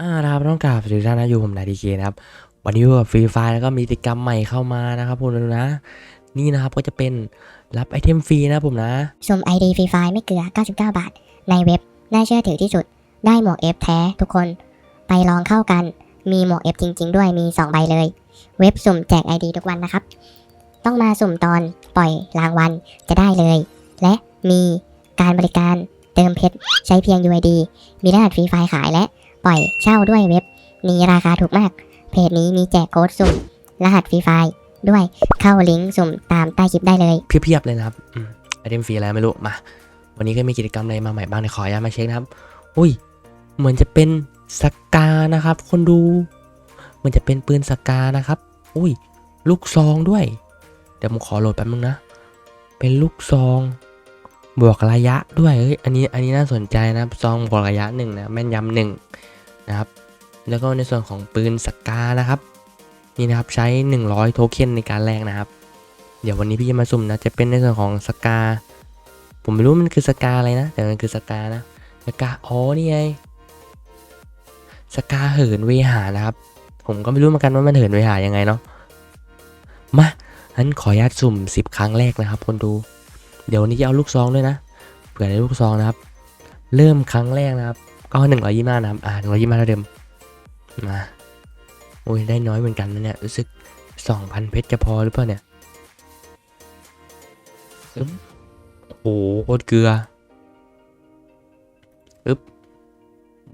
อ่านะครับต้องกราบสวัสดีท่านนะอยู่ผมนายดีเคนะครับ วันนี้อยู่กับฟรีไฟแล้วก็มีกิจกรรมใหม่เข้ามานะครับผมนะ นี่นะครับก็จะเป็นรับไอเทมฟรีนะผมนะสุ่ม ID ฟรีไฟล์ไม่เกลือ 99 บาท ในเว็บ น่าเชื่อถือที่สุด ได้หมวก F แท้ทุกคน ไปลองเข้ากัน มีหมวก F จริง ๆ ด้วย มี 2 ใบเลย เว็บสุ่มแจก ID ทุกวันนะครับ ต้องมาสุ่มตอนปล่อยรางวัลจะได้เลย และมีการบริการเติมเพชรใช้เพียง UID มีรหัสฟรีไฟล์ขายและ ปล่อยเช่าด้วยเว็บ นี้ราคาถูกมาก เพจนี้มีแจกโค้ดสุ่ม รหัสฟรีไฟล์ด้วยเข้าลิงก์สุ่มตามใต้คลิปได้เลย เพียบๆเลยนะครับอไอเทมฟรีอะไรไม่รู้ มา วันนี้ก็มีกิจกรรมอะไรมาใหม่บ้างในขออนุญาตมาเช็คนะครับ อุ้ย เหมือนจะเป็นสกานะครับ คนดูเหมือนจะเป็นปืนสกานะครับ อุ้ย ลูกซองด้วย เดี๋ยวผมขอโหลดแป๊บนึงนะ เป็นลูกซอง บวกระยะด้วยเฮ้ยอันนี้อันนี้น่าสนใจนะครับซองบวกระยะหนึ่งนะแม่นยำหนึ่งนะครับ แล้วก็ในส่วนของปืนสกานะครับ นี่นะครับใช้ 100 โทเค็นในการแลกนะครับ เดี๋ยววันนี้พี่จะมาสุ่มนะจะเป็นในส่วนของสกา ผมไม่รู้มันคือสกาอะไรนะ แต่มันคือสกานะสกาอ๋อนี่ไงสกาเหินเวหานะครับ ผมก็ไม่รู้เหมือนกันว่ามันเหินเวหายังไงเนาะมางั้นขออนุญาตสุ่ม 10 ครั้งแรกนะครับ คนดู เดี๋ยววันนี้จะเอาลูกซองด้วยนะ เผื่อได้ลูกซองนะครับ เริ่มครั้งแรกนะครับ ก็หนึ่งร้อยยี่ห้านะครับ อ่าหนึ่งร้อยยี่ห้าเท่าเดิม มา โอ้ยได้น้อยเหมือนกันนะเนี่ย รู้สึกสองพันเพชรจะพอหรือเปล่าเนี่ยอึ๊บโอ้โหโคตรเกลืออึ๊บ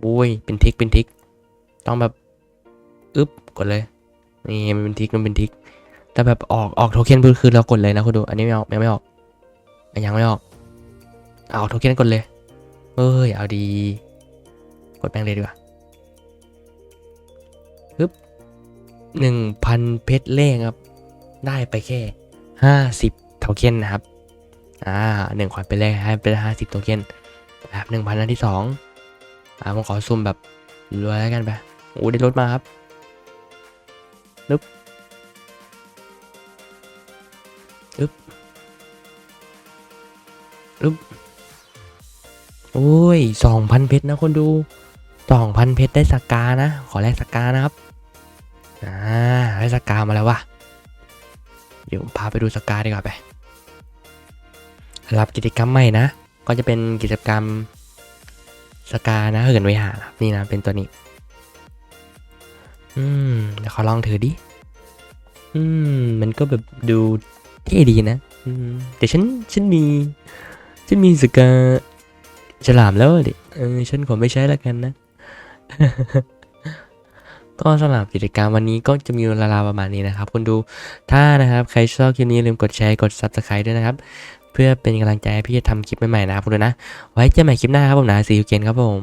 โอ้ย เป็นทิก เป็นทิก ต้องแบบอึ๊บ กดเลย นี่มันเป็นทิก มันเป็นทิก แต่แบบออก ออกโทเค็นคือเรากดเลยนะคุณดู อันนี้ไม่ออกยังไม่ออกอะ ยังไม่ออก เอาโทเค็นกดเลย เอ้ย เอาดี กดแปลงเลยดีกว่าฮึบหนึ่งพันเพชรเล่ครับ ได้ไปแค่ห้าสิบโทเค็นนะครับ อ่าหนึ่งขวัญไปแรกให้ไปห้าสิบโทเค็นแบบหนึ่งพันอันที่สองอ่าผมขอซุ่มแบบรวยแล้วกันไปโอ้ได้รถมาครับนึบอึ๊บ อึบโอ้ยสองพันเพชรนะคนดูสองพันเพชรได้สกานะ ขอแลกสกานะครับ อ่าได้สกามาแล้ววะเดี๋ยวผมพาไปดูสกาดีกว่าไป รับกิจกรรมใหม่นะ ก็จะเป็นกิจกรรมสกานะเหินไวหาครับนี่นะเป็นตัวนี้ อืมเดี๋ยวขอลองถือดิ อืม มันก็แบบดูเท่ดีนะ อืมแต่ฉันฉันมี ฉันมีสกาฉลามแล้วดิเออฉันขอไม่ใช้แล้วกันนะ ก็สำหรับกิจกรรมวันนี้ก็จะมีเวลาประมาณนี้นะครับคุณดูถ้านะครับ ใครชอบคลิปนี้อย่าลืมกดแชร์กด subscribe ด้วยนะครับ เพื่อเป็นกำลังใจให้พี่จะทำคลิปใหม่ๆนะครับคุณดูนะ ไว้เจอกันใหม่คลิปหน้าครับผมนะซีอูเกนครับผม